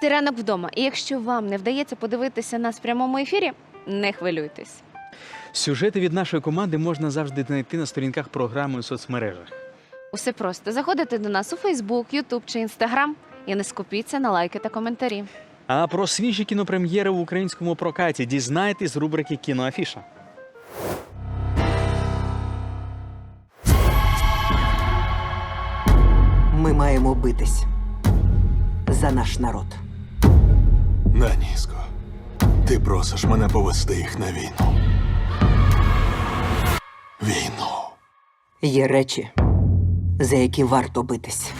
Це ранок вдома. І якщо вам не вдається подивитися нас в прямому ефірі, не хвилюйтесь. Сюжети від нашої команди можна завжди знайти на сторінках програми у соцмережах. Усе просто заходите до нас у Фейсбук, Ютуб чи Інстаграм і не скупіться на лайки та коментарі. А про свіжі кінопрем'єри в українському прокаті дізнайтесь з рубрики Кіноафіша. Ми маємо битись за наш народ. Наніско, ти просиш мене повести їх на війну. Війну. Є речі, за які варто битись.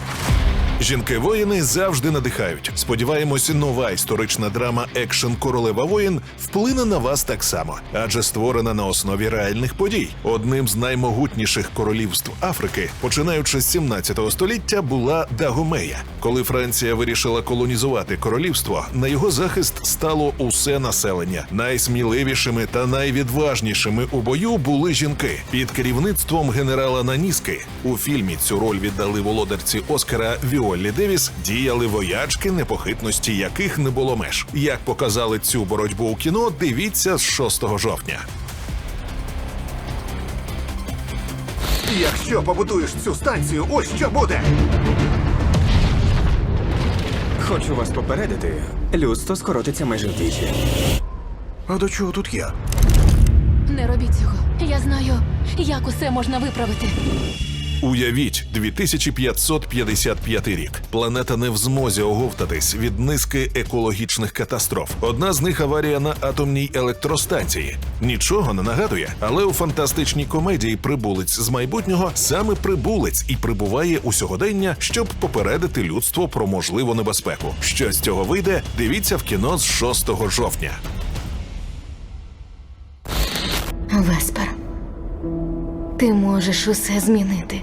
Жінки-воїни завжди надихають. Сподіваємось, нова історична драма Екшен Королева воїн вплине на вас так само, адже створена на основі реальних подій. Одним з наймогутніших королівств Африки, починаючи з 17 століття, була Дагомея. Коли Франція вирішила колонізувати королівство, на його захист стало усе населення. Найсміливішими та найвідважнішими у бою були жінки під керівництвом генерала Наніски. У фільмі цю роль віддали володарці Оскара Віоллі Девіс. Діяли воячки, непохитності яких не було меж. Як показали цю боротьбу у кіно, дивіться з 6 жовтня. Якщо побудуєш цю станцію, ось що буде. Хочу вас попередити, людство скоротиться майже вдвічі. А до чого тут я? Не робіть цього. Я знаю, як усе можна виправити. Уявіть, 2555 рік. Планета не в змозі оговтатись від низки екологічних катастроф. Одна з них аварія на атомній електростанції. Нічого не нагадує, але у фантастичній комедії Прибулець з майбутнього саме прибулець і прибуває у сьогодення, щоб попередити людство про можливу небезпеку. Що з цього вийде? Дивіться в кіно з 6 жовтня. Веспер, ти можеш усе змінити.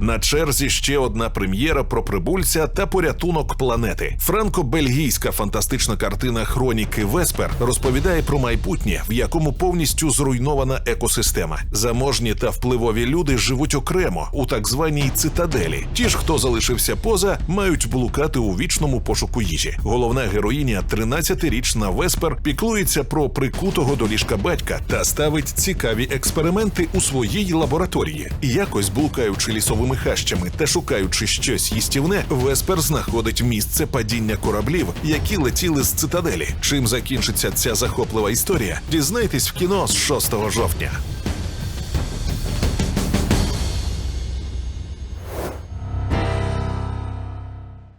На черзі ще одна прем'єра про прибульця та порятунок планети. Франко-бельгійська фантастична картина Хроніки Веспер розповідає про майбутнє, в якому повністю зруйнована екосистема. Заможні та впливові люди живуть окремо у так званій цитаделі. Ті ж, хто залишився поза, мають блукати у вічному пошуку їжі. Головна героїня, 13-річна Веспер, піклується про прикутого до ліжка батька та ставить цікаві експерименти у своїй лабораторії. Якось блукаючи лісовими хащами та шукаючи щось їстівне, Веспер знаходить місце падіння кораблів, які летіли з цитаделі. Чим закінчиться ця захоплива історія? Дізнайтесь в кіно з 6 жовтня.